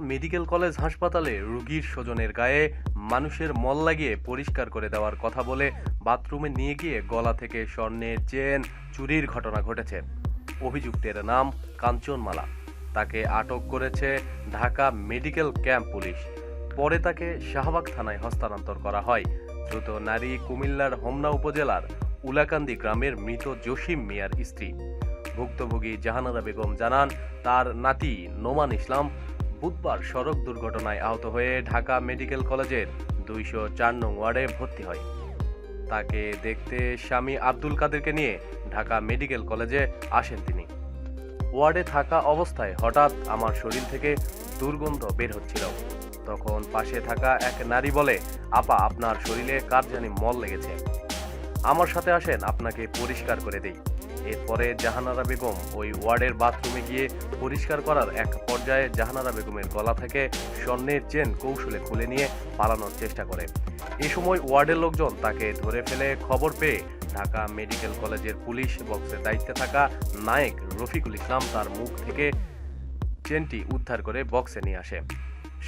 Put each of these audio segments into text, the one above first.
Medical college হাসপাতালে রুগীর স্বজনের গায়ে মানুষের মল লাগিয়ে পরিষ্কার করে দেওয়ার কথা বলে বাথরুমে নিয়ে গিয়ে গলা থেকে স্বর্ণের চেন চুরির ঘটনা ঘটেছে। অভিযুক্তের নাম কাঞ্চনমালা। তাকে আটক করেছে ঢাকা মেডিকেল ক্যাম্প পুলিশ। পরে তাকে শাহবাগ থানায় হস্তান্তর করা হয়। দ্রুত নারী কুমিল্লার হোমনা উপজেলার উলাকান্দি গ্রামের মৃত জসিম মিয়ার স্ত্রী। ভুক্তভোগী জাহানারা বেগম জানান, তার নাতি নোমান ইসলাম বুধবার সড়ক দুর্ঘটনায় আহত হয়ে ঢাকা মেডিকেল কলেজের দুইশো চার নং ওয়ার্ডে ভর্তি হয়। তাকে দেখতে স্বামী আব্দুল কাদেরকে নিয়ে ঢাকা মেডিকেল কলেজে আসেন তিনি। ওয়ার্ডে থাকা অবস্থায় হঠাৎ আমার শরীর থেকে দুর্গন্ধ বের হচ্ছিল। তখন পাশে থাকা এক নারী বলে, আপা, আপনার শরীরে কার জানি মল লেগেছে। আমার সাথে আসেন, আপনাকে পরিষ্কার করে দেই। এরপরে জাহানারা বেগম ওই ওয়ার্ডের বাথরুমে গিয়ে পরিষ্কার করার এক পর্যায়ে জাহানারা বেগমের গলা থেকে স্বর্ণের চেন কৌশলে খুলে নিয়ে পালানোর চেষ্টা করে। এ সময় ওয়ার্ডের লোকজন তাকে ধরে ফেলে খবর পেয়ে ঢাকা মেডিকেল কলেজের পুলিশ বক্সের দায়িত্বে থাকা নায়েক রফিকুল ইসলাম তার মুখ থেকে চেনটি উদ্ধার করে বক্সে নিয়ে আসে।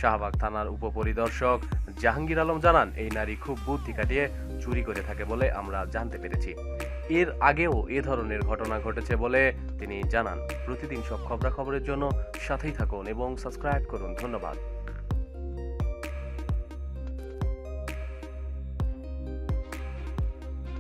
শাহবাগ থানার উপপরিদর্শক জাহাঙ্গীর আলম জানান, এই নারী খুব বুদ্ধি কাটিয়ে চুরি করে থাকে বলে আমরা জানতে পেরেছি। এর আগেও এ ধরনের ঘটনা ঘটেছে বলে তিনি জানান। প্রতিদিন সব খবরাখবরের জন্য সাথেই থাকুন এবং সাবস্ক্রাইব করুন। ধন্যবাদ।